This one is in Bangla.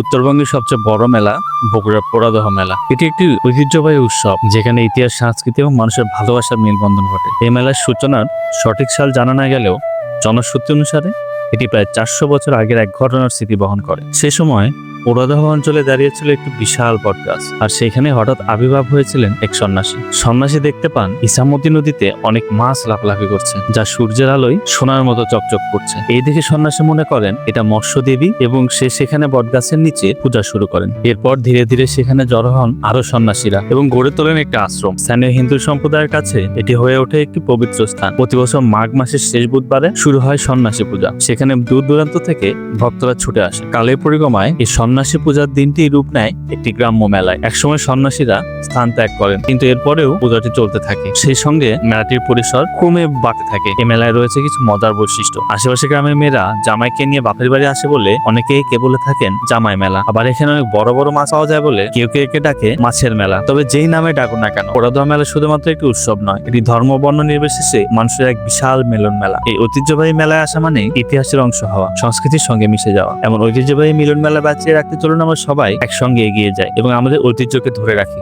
উত্তরবঙ্গের সবচেয়ে বড় মেলা বগুড়া পোড়াদহ মেলা। এটি একটি ঐতিহ্যবাহী উৎসব, যেখানে ইতিহাস, সংস্কৃতি এবং মানুষের ভালোবাসার মেলবন্ধন ঘটে। এই মেলার সূচনার সঠিক সাল জানা না গেলেও জনশ্রুতি অনুসারে এটি প্রায় চারশো বছর আগের এক ঘটনার স্মৃতি বহন করে। সে সময় পোড়াদহ অঞ্চলে দাঁড়িয়েছিল একটি বিশাল বটগাছ, আর সেখানে হঠাৎ আবির্ভাব হয়েছিলেন এক সন্ন্যাসী। সন্ন্যাসী দেখতে পান ইসামতি নদীতে অনেক মাছ লাফলাফি করছে, যা সূর্যের আলোয় সোনার মতো চকচক করছে। এই দেখে সন্ন্যাসী মনে করেন এটা মৎস্য দেবী এবং সে সেখানে বটগাছের নিচে পূজা শুরু করেন। এরপর ধীরে ধীরে সেখানে জড়ো হন আরও সন্ন্যাসীরা এবং গড়ে তোলেন একটা আশ্রম। স্থানীয় হিন্দু সম্প্রদায়ের কাছে এটি হয়ে ওঠে একটি পবিত্র স্থান। প্রতি বছর মাঘ মাসের শেষ বুধবারে শুরু হয় সন্ন্যাসী পূজা। সেখানে দূর দূরান্ত থেকে ভক্তরা ছুটে আসে। কালের পরিক্রমায় এই সন্ন্যাসী পূজার দিনটি রূপ নেয় একটি গ্রাম্য মেলায়। একসময় সন্ন্যাসীরা স্থান ত্যাগ করেন, কিন্তু এরপরেও পূজাটি চলতে থাকে। সেই সঙ্গে মেলাটির পরিসর ক্রমে বাড়তে থাকে। এই মেলায় রয়েছে কিছু মজার বৈশিষ্ট্য। আশেপাশে গ্রামের মেয়েরা জামাইকে নিয়ে বাপের বাড়ি আসে বলে অনেকেই কে বলে থাকেন জামাই মেলা। আবার এখানে অনেক বড় বড় মাছ পাওয়া যায় বলে কেউ কেউ একে ডাকে মাছের মেলা। তবে যেই নামে ডাকুন না কেন পোড়াদোয়া মেলা শুধুমাত্র একটি উৎসব নয়, এটি ধর্ম বর্ণ নির্বিশেষে মানুষের এক বিশাল মিলন মেলা। এই ঐতিহ্যবাহী মেলায় আসা মানে ইতিহাসের অংশ হওয়া, সংস্কৃতির সঙ্গে মিশে যাওয়া। এমন ঐতিহ্যবাহী মিলন মেলা বাঁচিয়ে রাখতে চলুন আমরা সবাই একসঙ্গে এগিয়ে যাই এবং আমাদের ঐতিহ্যকে ধরে রাখি।